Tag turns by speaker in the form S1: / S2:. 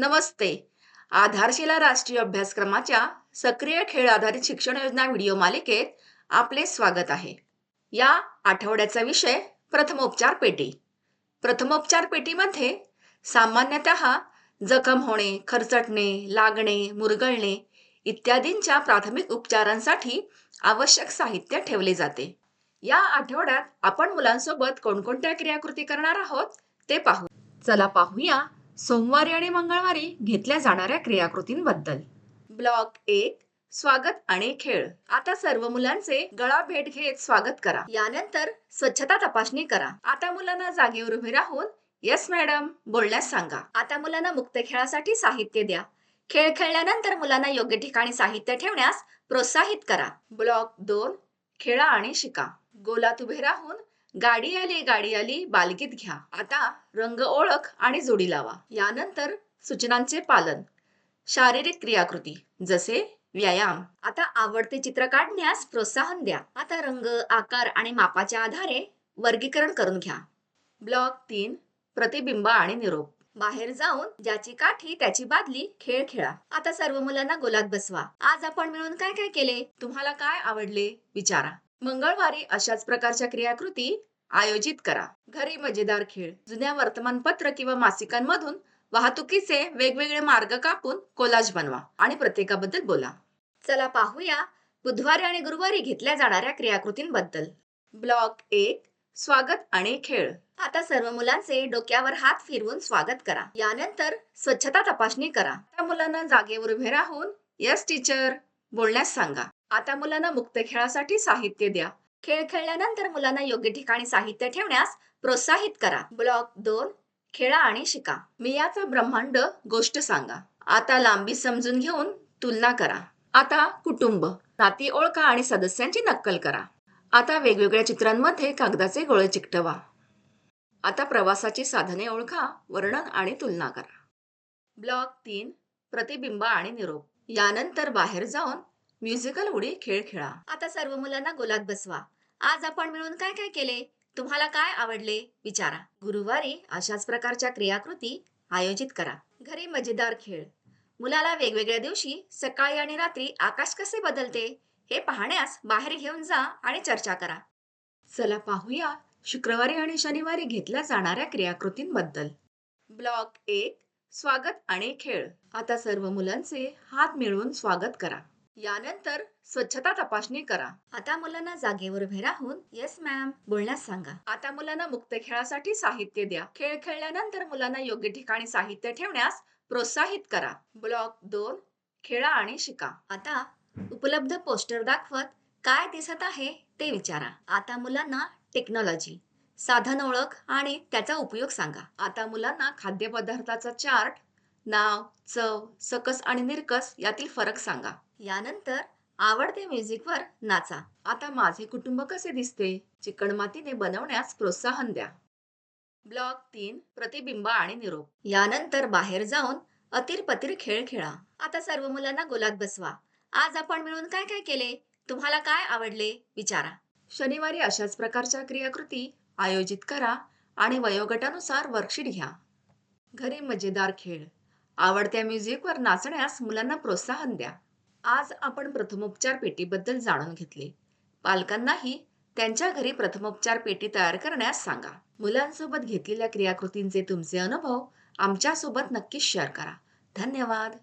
S1: नमस्ते. आधारशिला राष्ट्रीय अभ्यासक्रमाच्या सक्रिय खेळ आधारित शिक्षण योजना व्हिडिओ मालिकेत आपले स्वागत आहे. या आठवड्याचा विषय प्रथमोपचार पेटी. प्रथमोपचार पेटीमध्ये सामान्यतः जखम होणे खरचटणे लागणे मुरगळणे इत्यादींच्या प्राथमिक उपचारांसाठी आवश्यक साहित्य ठेवले जाते. या आठवड्यात आपण मुलांसोबत कोणकोणत्या क्रियाकृती करणार आहोत ते पाहू. चला पाहूया सोमवारी आणि मंगळवारी घेतल्या जाणाऱ्या क्रियाकृतींबद्दल. ब्लॉक एक स्वागत आणि खेळ. आता सर्व मुलांचे गळा भेट घेत स्वागत करा. यानंतर स्वच्छता तपासणी करा. आता मुलांना जागेवर उभे राहून येस मॅडम बोलण्यास सांगा. आता मुलांना मुक्त खेळासाठी साहित्य द्या. खेळ खेळल्यानंतर मुलांना योग्य ठिकाणी साहित्य ठेवण्यास प्रोत्साहित करा. ब्लॉक दोन खेळा आणि शिका. गोलात उभे राहून गाडी आली गाडी आली बालगीत घ्या. आता रंग ओळख आणि जोडी लावा. यानंतर सूचनांचे पालन. शारीरिक क्रियाकृती जसे व्यायाम. आता आवडते चित्र काढण्यास प्रोत्साहन द्या. आता रंग आकार आणि मापाच्या आधारे वर्गीकरण करून घ्या. ब्लॉक तीन प्रतिबिंब आणि निरोप. बाहेर जाऊन ज्याची काठी त्याची बादली खेळ खेळा. आता सर्व मुलांना गोलात बसवा. आज आपण मिळून काय काय केले? तुम्हाला काय आवडले? विचारा. मंगळवारी अशाच प्रकारच्या क्रियाकृती आयोजित करा. घरी मजेदार खेळ. जुन्या वर्तमानपत्र किंवा मासिकांमधून वाहतुकीचे वेगवेगळे मार्ग कापून कोलाज बनवा आणि प्रत्येकाबद्दल बोला. चला पाहूया बुधवारी आणि गुरुवारी घेतल्या जाणाऱ्या क्रियाकृतींबद्दल. ब्लॉक एक स्वागत आणि खेळ. आता सर्व मुलांचे डोक्यावर हात फिरवून स्वागत करा. यानंतर स्वच्छता तपासणी करा. त्या मुलांना जागेवर उभे राहून यस टीचर बोलण्यास सांगा. आता मुलांना मुक्त खेळासाठी साहित्य द्या. खेळ खेळल्यानंतर मुलांना योग्य ठिकाणी साहित्य ठेवण्यास प्रोत्साहित करा. ब्लॉक दोन खेळा आणि शिका. मियाचा ब्रह्मांड गोष्ट सांगा. आता लांबी समजून घेऊन तुलना करा. आता कुटुंब. नाती ओळखा आणि सदस्यांची नक्कल करा. आता वेगवेगळ्या चित्रांमध्ये कागदाचे गोळे चिकटवा. आता प्रवासाची साधने ओळखा वर्णन आणि तुलना करा. ब्लॉक तीन प्रतिबिंब आणि निरोप. यानंतर बाहेर जाऊन म्युझिकल उडी खेळ खेळा. आता सर्व मुलांना गोलात बसवा. आज आपण मिळून काय काय केले? तुम्हाला काय आवडले? विचारा. गुरुवारी अशाच प्रकारच्या क्रियाकृती आयोजित करा. घरी मजेदार खेळ. मुलाला वेगवेगळ्या दिवशी सकाळी आणि रात्री आकाश कसे बदलते हे पाहण्यास बाहेर घेऊन जा आणि चर्चा करा. चला पाहूया शुक्रवारी आणि शनिवारी घेतल्या जाणाऱ्या क्रियाकृतींबद्दल. ब्लॉक एक स्वागत आणि खेळ. आता सर्व मुलांचे हात मिळवून स्वागत करा. यानंतर स्वच्छता तपासणी करा. आता मुलांना जागेवर उभे राहून येस मॅम बोलण्यास सांगा. आता मुलांना मुक्त खेळासाठी साहित्य द्या. खेळ खेळल्यानंतर मुलांना योग्य ठिकाणी साहित्य ठेवण्यास प्रोत्साहित करा. ब्लॉक दोन खेळा आणि शिका. आता उपलब्ध पोस्टर दाखवत काय दिसत आहे ते विचारा. आता मुलांना टेक्नॉलॉजी साधन ओळख आणि त्याचा उपयोग सांगा. आता मुलांना खाद्यपदार्थाचा चार्ट नाव चव सकस आणि निरकस यातील फरक सांगा. यानंतर आवडते म्युझिकवर नाचा. आता माझे कुटुंब कसे दिसते? चिकणमातीने बनवण्यास प्रोत्साहन द्या. ब्लॉक तीन प्रतिबिंब आणि निरोप. यानंतर बाहेर जाऊन अतिरपतिर खेळ खेळा. आता सर्व मुलांना गोलात बसवा. आज आपण मिळून काय काय केले? तुम्हाला काय आवडले? विचारा. शनिवारी अशाच प्रकारच्या क्रियाकृती आयोजित करा आणि वयोगटानुसार वर्कशीट घ्या. घरी मजेदार खेळ. आवडत्या म्युझिकवर नाचण्यास मुलांना प्रोत्साहन द्या. आज आपण प्रथमोपचार पेटीबद्दल जाणून घेतले. पालकांनाही त्यांच्या घरी प्रथमोपचार पेटी तयार करण्यास सांगा. मुलांसोबत घेतलेल्या क्रियाकृतींचे तुमचे अनुभव आमच्यासोबत नक्कीच शेअर करा. धन्यवाद.